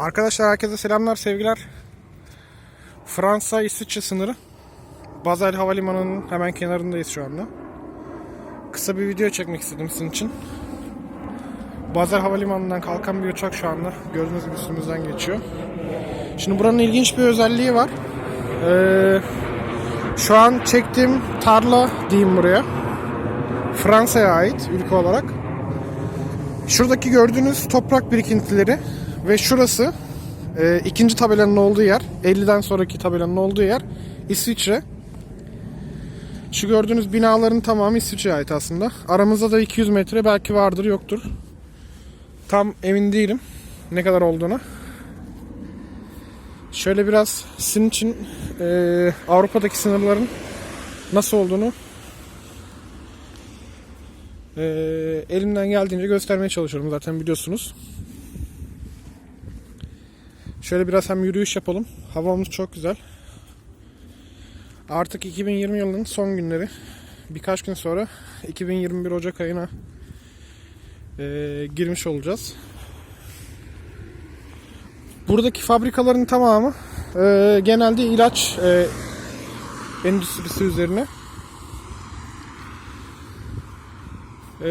Arkadaşlar herkese selamlar, sevgiler. Fransa İsviçre sınırı. Basel Havalimanı'nın hemen kenarındayız şu anda. Kısa bir video çekmek istedim sizin için. Basel Havalimanı'ndan kalkan bir uçak şu anda. Gördüğünüz gibi üstümüzden geçiyor. Şimdi buranın ilginç bir özelliği var. Ee, şu an çektiğim tarla diyeyim buraya. Fransa'ya ait ülke olarak. Şuradaki gördüğünüz toprak birikintileri ve şurası e, ikinci tabelanın olduğu yer, 50'den sonraki tabelanın olduğu yer İsviçre. Şu gördüğünüz binaların tamamı İsviçre'ye ait aslında. Aramızda da 200 metre belki vardır yoktur. Tam emin değilim ne kadar olduğuna. Şöyle biraz sizin için e, Avrupa'daki sınırların nasıl olduğunu e, elimden geldiğince göstermeye çalışıyorum zaten biliyorsunuz. Şöyle biraz hem yürüyüş yapalım. Havamız çok güzel. Artık 2020 yılının son günleri. Birkaç gün sonra 2021 Ocak ayına e, girmiş olacağız. Buradaki fabrikaların tamamı e, genelde ilaç e, endüstrisi üzerine. E,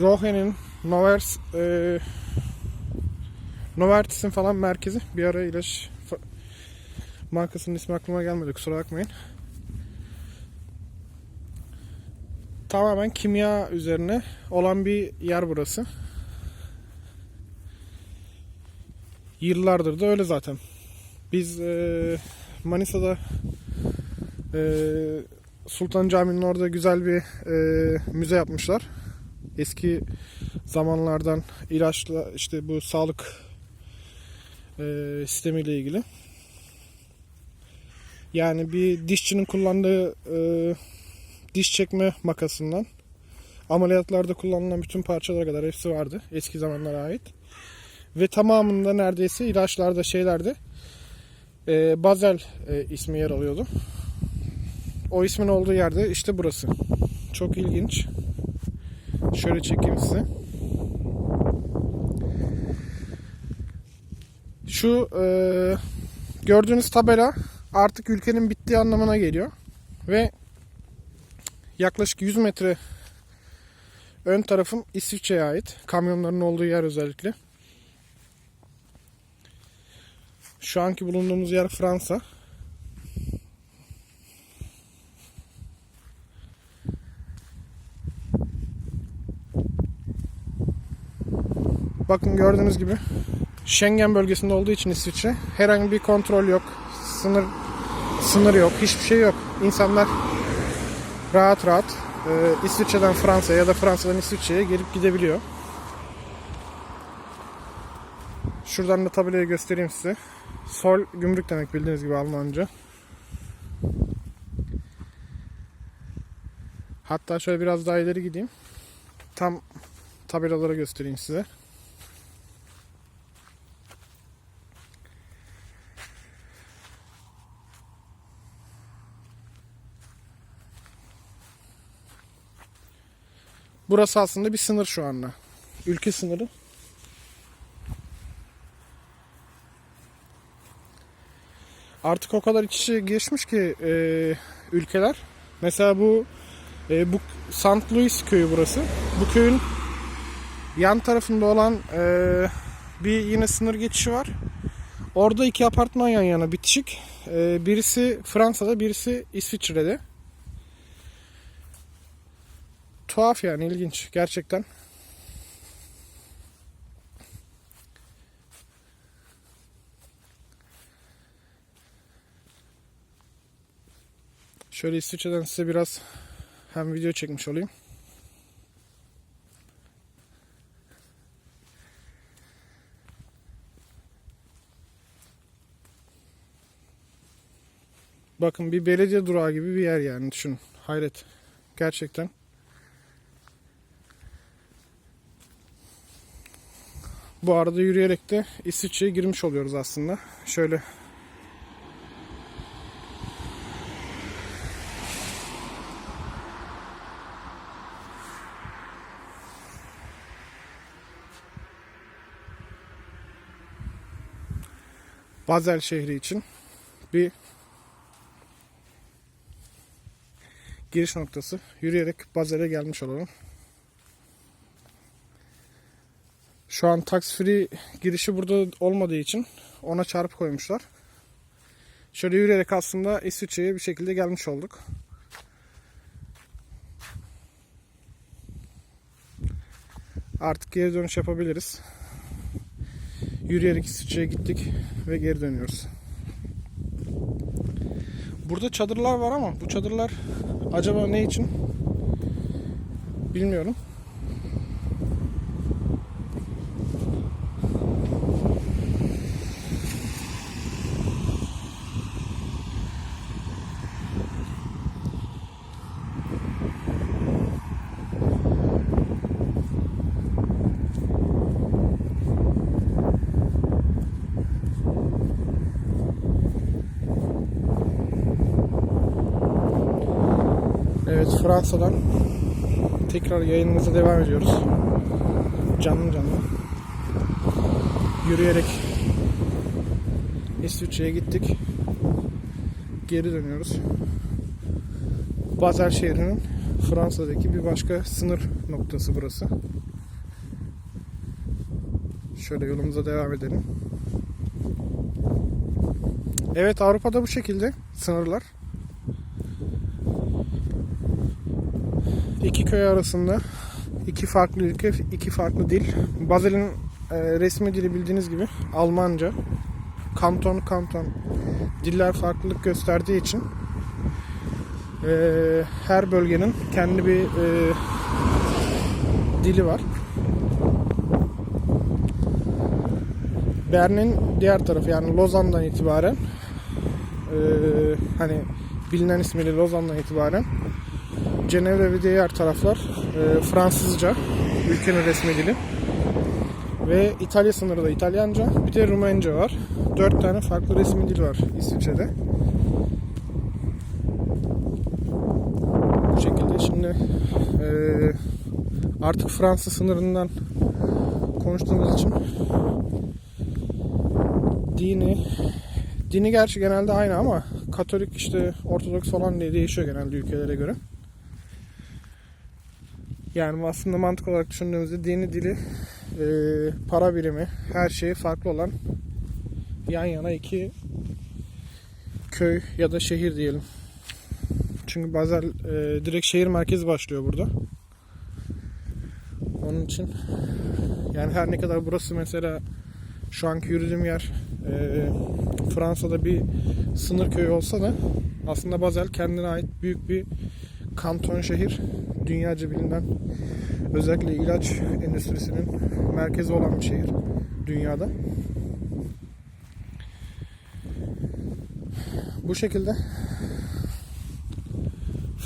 Rohe'nin, Novers, e, Novartis'in falan merkezi. Bir ara ilaç markasının ismi aklıma gelmedi kusura bakmayın. Tamamen kimya üzerine olan bir yer burası. Yıllardır da öyle zaten. Biz e, Manisa'da e, Sultan Camii'nin orada güzel bir e, müze yapmışlar. Eski zamanlardan ilaçla işte bu sağlık e, sistemiyle ilgili. Yani bir dişçinin kullandığı e, diş çekme makasından ameliyatlarda kullanılan bütün parçalara kadar hepsi vardı. Eski zamanlara ait. Ve tamamında neredeyse ilaçlarda şeylerde e, Basel e, ismi yer alıyordu. O ismin olduğu yerde işte burası. Çok ilginç. Şöyle çekeyim size. Şu e, gördüğünüz tabela artık ülkenin bittiği anlamına geliyor. Ve yaklaşık 100 metre ön tarafım İsviçre'ye ait. Kamyonların olduğu yer özellikle. Şu anki bulunduğumuz yer Fransa. Bakın gördüğünüz gibi Schengen bölgesinde olduğu için İsviçre herhangi bir kontrol yok. Sınır sınır yok. Hiçbir şey yok. İnsanlar rahat rahat e, İsviçre'den Fransa'ya ya da Fransa'dan İsviçre'ye gelip gidebiliyor. Şuradan da tabelayı göstereyim size. Sol gümrük demek bildiğiniz gibi Almanca. Hatta şöyle biraz daha ileri gideyim. Tam tabelaları göstereyim size. Burası aslında bir sınır şu anda. Ülke sınırı. Artık o kadar iç içe geçmiş ki e, ülkeler. Mesela bu e, bu St. Louis köyü burası. Bu köyün yan tarafında olan e, bir yine sınır geçişi var. Orada iki apartman yan yana bitişik. E, birisi Fransa'da, birisi İsviçre'de. Tuhaf yani ilginç gerçekten. Şöyle İsviçre'den size biraz hem video çekmiş olayım. Bakın bir belediye durağı gibi bir yer yani düşün. Hayret. Gerçekten. Bu arada yürüyerek de İsviçre'ye girmiş oluyoruz aslında. Şöyle Basel şehri için bir giriş noktası. Yürüyerek Basel'e gelmiş olalım. Şu an tax free girişi burada olmadığı için ona çarpı koymuşlar. Şöyle yürüyerek aslında İsviçre'ye bir şekilde gelmiş olduk. Artık geri dönüş yapabiliriz. Yürüyerek İsviçre'ye gittik ve geri dönüyoruz. Burada çadırlar var ama bu çadırlar acaba ne için? Bilmiyorum. Evet Fransa'dan tekrar yayınımıza devam ediyoruz. Canlı canlı. Yürüyerek İsviçre'ye gittik. Geri dönüyoruz. Basel şehrinin Fransa'daki bir başka sınır noktası burası. Şöyle yolumuza devam edelim. Evet Avrupa'da bu şekilde sınırlar. İki köy arasında iki farklı ülke, iki farklı dil. Basel'in e, resmi dili bildiğiniz gibi Almanca. Kanton kanton diller farklılık gösterdiği için e, her bölgenin kendi bir e, dili var. Bern'in diğer tarafı yani Lozan'dan itibaren e, hani bilinen ismiyle Lozan'dan itibaren Cenevre ve diğer taraflar e, Fransızca, ülkenin resmi dili. Ve İtalya sınırı da İtalyanca, bir de Rumence var. Dört tane farklı resmi dil var İsviçre'de. Bu şekilde şimdi e, artık Fransa sınırından konuştuğumuz için dini dini gerçi genelde aynı ama Katolik işte Ortodoks falan diye değişiyor genelde ülkelere göre. Yani aslında mantık olarak düşündüğümüzde dini dili, e, para birimi, her şeyi farklı olan yan yana iki köy ya da şehir diyelim. Çünkü Basel e, direkt şehir merkezi başlıyor burada. Onun için yani her ne kadar burası mesela şu anki yürüdüğüm yer e, Fransa'da bir sınır köyü olsa da aslında Basel kendine ait büyük bir kanton şehir. Dünyaca bilinen özellikle ilaç endüstrisinin merkezi olan bir şehir dünyada. Bu şekilde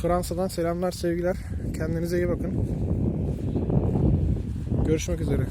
Fransa'dan selamlar sevgiler. Kendinize iyi bakın. Görüşmek üzere.